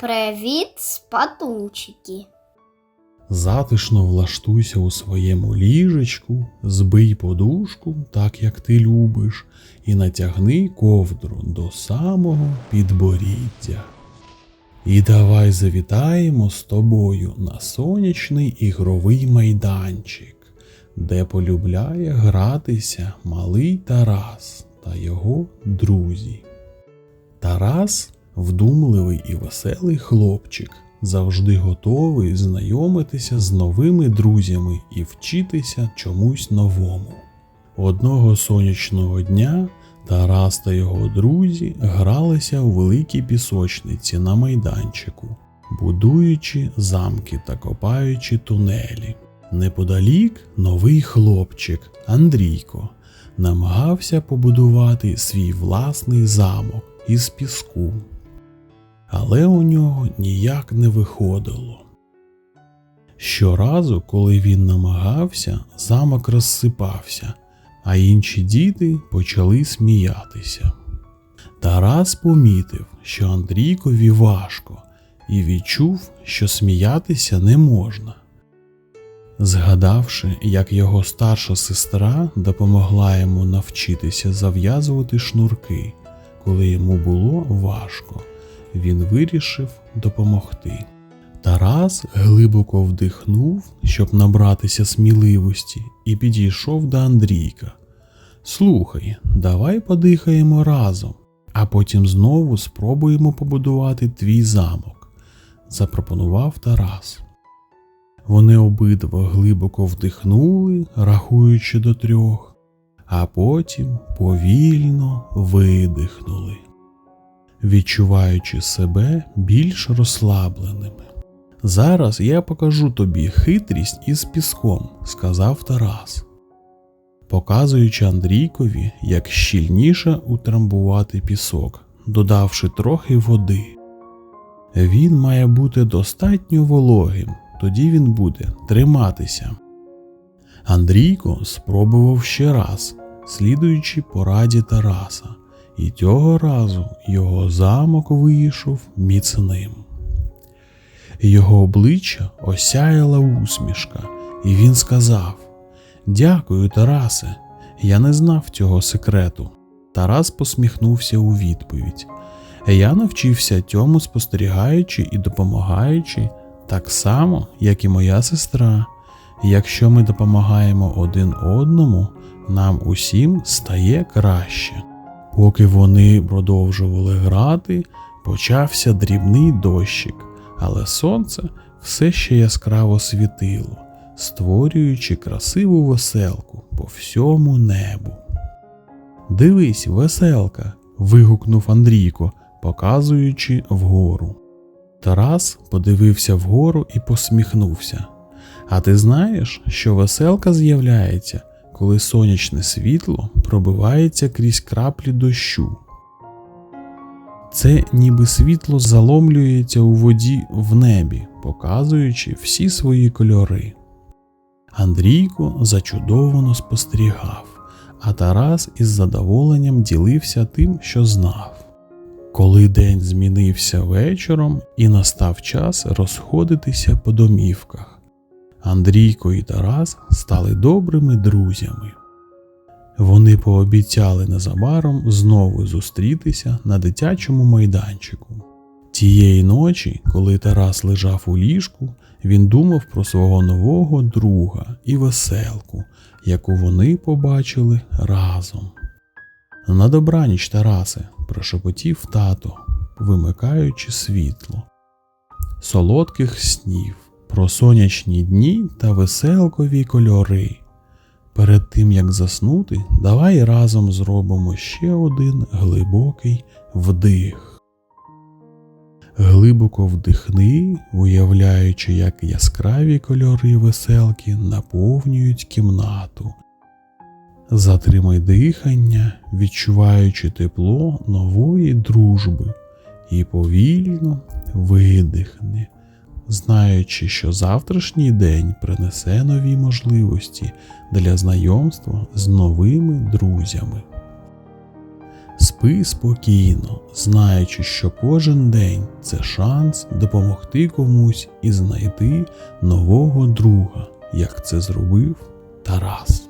Привіт, спатунчики. Затишно влаштуйся у своєму ліжечку, збий подушку, так як ти любиш, і натягни ковдру до самого підборіддя. І давай завітаємо з тобою на сонячний ігровий майданчик, де полюбляє гратися малий Тарас та його друзі. Тарас вдумливий і веселий хлопчик, завжди готовий знайомитися з новими друзями і вчитися чомусь новому. Одного сонячного дня Тарас та його друзі гралися у великій пісочниці на майданчику, будуючи замки та копаючи тунелі. Неподалік новий хлопчик Андрійко намагався побудувати свій власний замок із піску. Але у нього ніяк не виходило. Щоразу, коли він намагався, замок розсипався, а інші діти почали сміятися. Тарас помітив, що Андрійкові важко, і відчув, що сміятися не можна. Згадавши, як його старша сестра допомогла йому навчитися зав'язувати шнурки, коли йому було важко, він вирішив допомогти. Тарас глибоко вдихнув, щоб набратися сміливості, і підійшов до Андрійка. Слухай, давай подихаємо разом, а потім знову спробуємо побудувати твій замок, запропонував Тарас. Вони обидва глибоко вдихнули, рахуючи до трьох, а потім повільно видихнули, відчуваючи себе більш розслабленими. Зараз я покажу тобі хитрість із піском, сказав Тарас, показуючи Андрійкові, як щільніше утрамбувати пісок, додавши трохи води. Він має бути достатньо вологим, тоді він буде триматися. Андрійко спробував ще раз, слідуючи пораді Тараса, і цього разу його замок вийшов міцним. Його обличчя осяяла усмішка, і він сказав: Дякую, Тарасе, я не знав цього секрету. Тарас посміхнувся у відповідь. Я навчився цьому спостерігаючи і допомагаючи так само, як і моя сестра. Якщо ми допомагаємо один одному, нам усім стає краще. Поки вони продовжували грати, почався дрібний дощик, але сонце все ще яскраво світило, створюючи красиву веселку по всьому небу. Дивись, веселка. вигукнув Андрійко, показуючи вгору. Тарас подивився вгору і посміхнувся. А ти знаєш, що веселка з'являється, коли сонячне світло пробивається крізь краплі дощу. Це ніби світло заломлюється у воді в небі, показуючи всі свої кольори. Андрійко зачудовано спостерігав, а Тарас із задоволенням ділився тим, що знав. Коли день змінився вечором і настав час розходитися по домівках, Андрійко і Тарас стали добрими друзями. Вони пообіцяли незабаром знову зустрітися на дитячому майданчику. Тієї ночі, коли Тарас лежав у ліжку, він думав про свого нового друга і веселку, яку вони побачили разом. На добраніч, Тарасе, прошепотів тато, вимикаючи світло. Солодких снів, про сонячні дні та веселкові кольори. Перед тим як заснути, давай разом зробимо ще один глибокий вдих. Глибоко вдихни, уявляючи, як яскраві кольори веселки наповнюють кімнату. Затримай дихання, відчуваючи тепло нової дружби, і повільно видихни, знаючи, що завтрашній день принесе нові можливості для знайомства з новими друзями. Спи спокійно, знаючи, що кожен день це шанс допомогти комусь і знайти нового друга, як це зробив Тарас.